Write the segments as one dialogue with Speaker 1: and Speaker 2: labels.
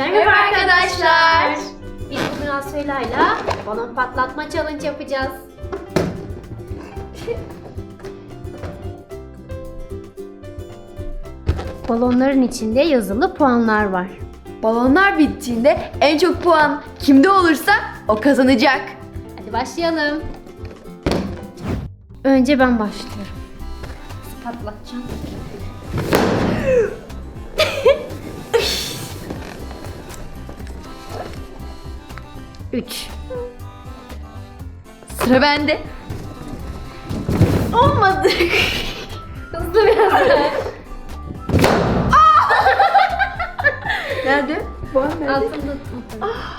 Speaker 1: Merhaba arkadaşlar. Biz bugün Asuyla balon patlatma challenge yapacağız. Balonların içinde yazılı puanlar var.
Speaker 2: Balonlar bittiğinde en çok puan kimde olursa o kazanacak.
Speaker 1: Hadi başlayalım. Önce ben başlıyorum. Patlatacağım. Üç.
Speaker 2: Sıra bende. Olmadı.
Speaker 1: Hızlı biraz daha.
Speaker 2: Nerede? Puan nerede?
Speaker 1: Altında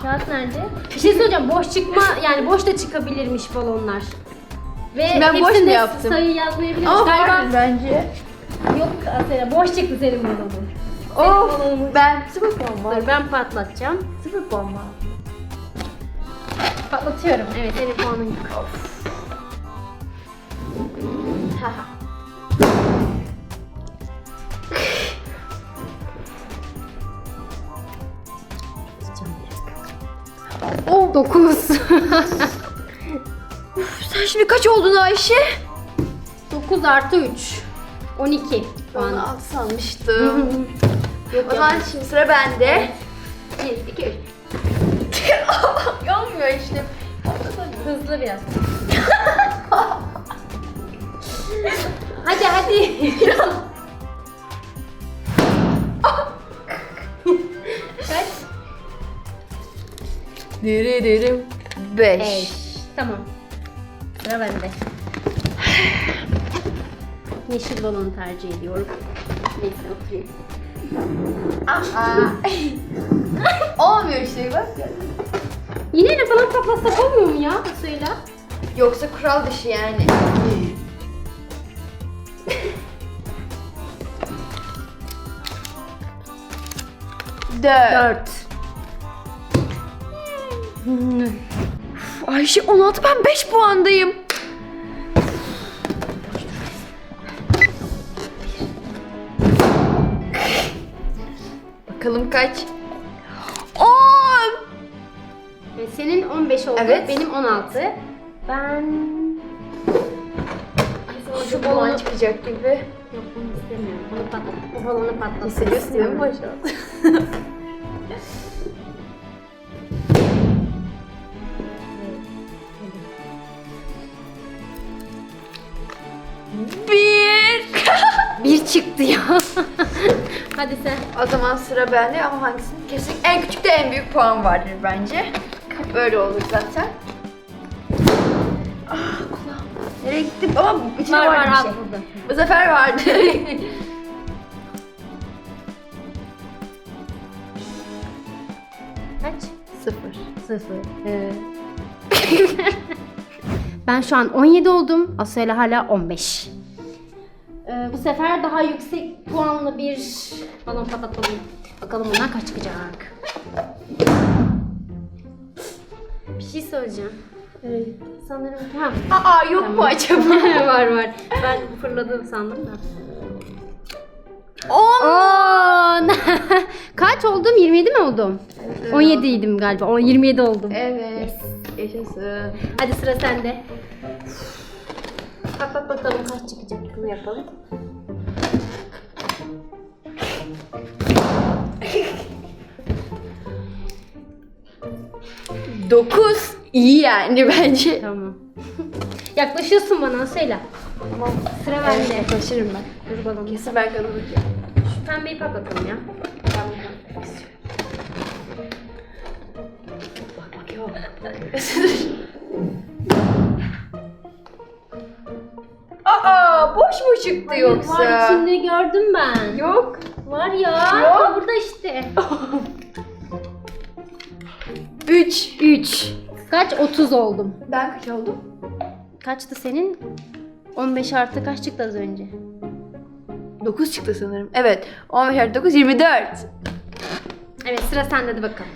Speaker 1: Kağıt nerede? Bir şey söyleyeceğim. Boş çıkma yani boş da çıkabilirmiş balonlar. Ve
Speaker 2: Şimdi ben boş mu yaptım?
Speaker 1: sayı yazmayabilirmiş.
Speaker 2: Ama
Speaker 1: Galiba
Speaker 2: vardır bence.
Speaker 1: yok Asena boş çıktı senin balonun.
Speaker 2: Of
Speaker 1: balonun.
Speaker 2: ben sıfır puan var.
Speaker 1: Dur ben patlatacağım.
Speaker 2: Sıfır puan var.
Speaker 1: Patlatıyorum. Evet senin puanın yok.
Speaker 2: Oh,
Speaker 1: 9.
Speaker 2: sen şimdi kaç oldun Ayşe?
Speaker 1: 9 artı 3. 12
Speaker 2: Puanı
Speaker 1: puan.
Speaker 2: alt sanmıştım.
Speaker 1: Yok
Speaker 2: o zaman şimdi sıra bende.
Speaker 1: 1, 2, 3.
Speaker 2: Olmuyor işte.
Speaker 1: Hızlı biraz. hadi hadi. Kaç?
Speaker 2: Diri dirim. Beş.
Speaker 1: Beş. Tamam. Sıra bende. Yeşil balonu tercih ediyorum. Neyse oturayım.
Speaker 2: Olmuyor işte bak.
Speaker 1: Yine de falan patlatsak olmuyor mu ya suyla?
Speaker 2: Yoksa kural dışı yani. Dört.
Speaker 1: Dört.
Speaker 2: Uf, Ayşe 16 ben 5 puandayım. Bakalım kaç?
Speaker 1: Senin 15 oldu.
Speaker 2: Evet.
Speaker 1: Benim 16. Ben...
Speaker 2: Şu balon çıkacak gibi.
Speaker 1: Yok bunu istemiyorum. Bunu patlat. Bu balonu patlat.
Speaker 2: Hissediyorsun değil mi? Bir.
Speaker 1: Bir çıktı ya. Hadi sen.
Speaker 2: O zaman sıra bende ama hangisinin kesin en küçükte en büyük puan vardır bence. Hep öyle olur zaten. Ah kulağım. Nereye gittim? Ama içinde
Speaker 1: Var
Speaker 2: var,
Speaker 1: var
Speaker 2: bir şey.
Speaker 1: burada.
Speaker 2: Bu sefer vardı.
Speaker 1: Kaç?
Speaker 2: Sıfır.
Speaker 1: Sıfır. Ee. ben şu an 17 oldum. Asya hala 15. Ee, bu sefer daha yüksek puanlı bir balon patlatalım. Bakalım bundan kaç çıkacak. Şey söyleyeceğim. Ee, sanırım... Ha.
Speaker 2: Aa yok mu acaba?
Speaker 1: var var. Ben fırladım sandım da.
Speaker 2: On.
Speaker 1: 10. Kaç oldum? 27 mi oldum? 17 idim galiba. O 27 oldum.
Speaker 2: Evet. Yaşasın.
Speaker 1: Hadi sıra sende. Bak bak bakalım kaç çıkacak. Bunu yapalım.
Speaker 2: Dokuz. İyi yani bence.
Speaker 1: Tamam. Yaklaşıyorsun bana söyle.
Speaker 2: Tamam.
Speaker 1: Sıra
Speaker 2: Evet,
Speaker 1: bende.
Speaker 2: yaklaşırım ben.
Speaker 1: Dur balonu.
Speaker 2: Kesin ben kazanacağım.
Speaker 1: Şu pembeyi patlatalım ya.
Speaker 2: Bak bak yok. Aa boş mu çıktı yoksa?
Speaker 1: Var içinde gördüm ben.
Speaker 2: Yok.
Speaker 1: Var ya.
Speaker 2: Yok.
Speaker 1: Burada işte.
Speaker 2: Üç.
Speaker 1: 3. Kaç? 30 oldum.
Speaker 2: Ben kaç oldum?
Speaker 1: Kaçtı senin? 15 artı kaç çıktı az önce?
Speaker 2: 9 çıktı sanırım. Evet. 15 artı 9 24.
Speaker 1: Evet sıra sende de bakalım.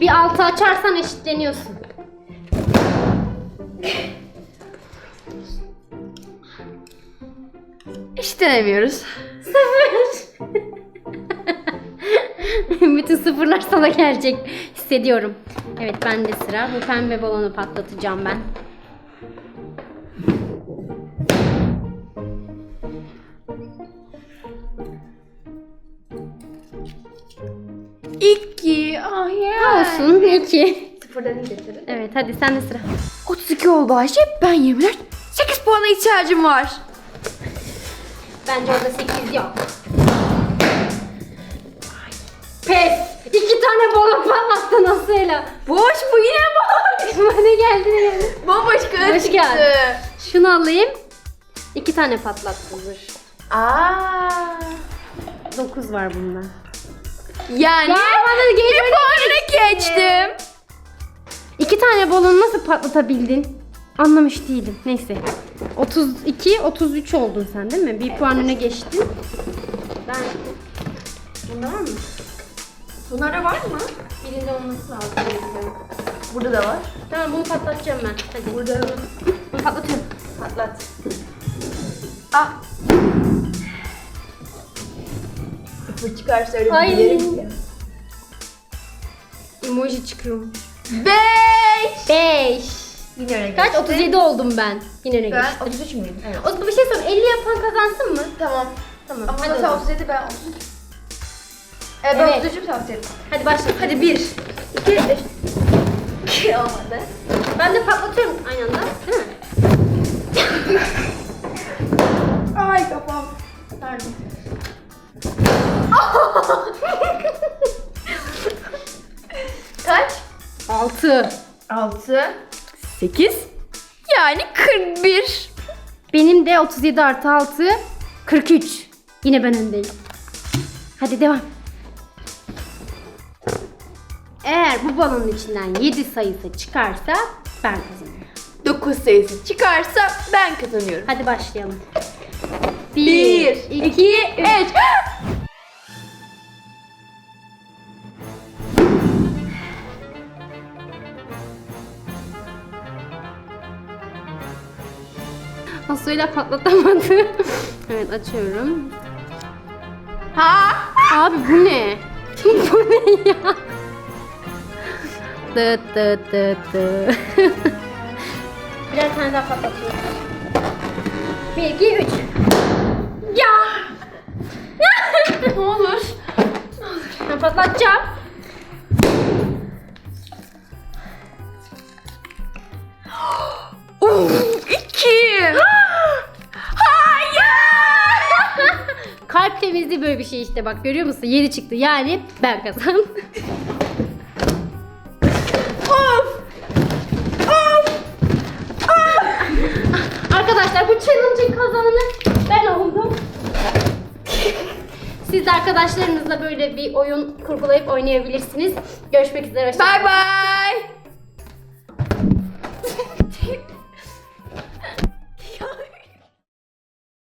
Speaker 1: Bir altı açarsan eşitleniyorsun.
Speaker 2: Hiç denemiyoruz.
Speaker 1: Sıfır. Bana da gelecek. Hissediyorum. Evet bende sıra. Bu pembe balonu patlatacağım ben.
Speaker 2: İki. Ah ya.
Speaker 1: Olsun. İki.
Speaker 2: Sıfırdan getirin.
Speaker 1: Evet hadi sen de sıra.
Speaker 2: 32 oldu Ayşe. Ben 24. 8 puana ihtiyacım var.
Speaker 1: Bence orada 8 yok. Pes. İki tane balon patlattın Aslı'yla.
Speaker 2: Boş bu yine boş.
Speaker 1: Bana geldi ne geldi?
Speaker 2: Bomboş kağıt
Speaker 1: Hoş
Speaker 2: çıktı.
Speaker 1: geldin. Şunu alayım. İki tane patlattın dur.
Speaker 2: Aa.
Speaker 1: 9 var bunda.
Speaker 2: Yani
Speaker 1: Ya bana
Speaker 2: bir
Speaker 1: geçmedi.
Speaker 2: puanını geçtim.
Speaker 1: İki tane balonu nasıl patlatabildin? Anlamış değilim. Neyse. 32, 33 oldun sen değil mi? Bir puan öne geçtin. Ben... Bunda var mı?
Speaker 2: Bunlara var mı?
Speaker 1: Birinde olması lazım. Birinde.
Speaker 2: Burada da var.
Speaker 1: Tamam bunu patlatacağım ben. Hadi.
Speaker 2: Burada da var.
Speaker 1: Bunu patlatıyorum.
Speaker 2: Patlat. Ah. Sıfır çıkarsa öyle
Speaker 1: Ay.
Speaker 2: bir bilirim ki.
Speaker 1: Emoji çıkıyor.
Speaker 2: Beş.
Speaker 1: 5.
Speaker 2: Yine öyle
Speaker 1: Kaç?
Speaker 2: geçtim.
Speaker 1: 37 oldum ben. Yine öne
Speaker 2: Ben
Speaker 1: geçtim.
Speaker 2: 33 müyüm? Evet.
Speaker 1: O, bir şey söyleyeyim. 50 yapan kazansın mı?
Speaker 2: Tamam.
Speaker 1: Tamam.
Speaker 2: Ama
Speaker 1: hadi, o
Speaker 2: sen
Speaker 1: zaman.
Speaker 2: 37 ben 33. Evet ben
Speaker 1: Evet.
Speaker 2: 33'üm sen 37.
Speaker 1: hadi başla.
Speaker 2: Hadi 1. 2. 3. Olmadı.
Speaker 1: Ben de patlatıyorum aynı anda. Değil mi?
Speaker 2: Ay kafam. Pardon. Kaç?
Speaker 1: 6.
Speaker 2: 6. 8. Yani 41.
Speaker 1: Benim de 37 artı 6 43. Yine ben öndeyim. Hadi devam. Eğer bu balonun içinden 7 sayısı çıkarsa ben kazanıyorum.
Speaker 2: 9 sayısı çıkarsa ben kazanıyorum.
Speaker 1: Hadi başlayalım.
Speaker 2: 1,
Speaker 1: 1,
Speaker 2: 2, 3.
Speaker 1: Nasıl patlatamadı. evet açıyorum.
Speaker 2: Ha?
Speaker 1: Abi bu ne? bu ne ya? Dı dı dı dı. Birer tane daha patlatıyorum. 1, 2, 3. Ya!
Speaker 2: ne olur.
Speaker 1: Ben patlatacağım.
Speaker 2: 2. Hayır.
Speaker 1: Kalp temizliği böyle bir şey işte bak görüyor musun? 7 çıktı yani ben kazandım. Kazananı ben oldum. Siz de arkadaşlarınızla böyle bir oyun kurgulayıp oynayabilirsiniz. Görüşmek üzere.
Speaker 2: Bye bye.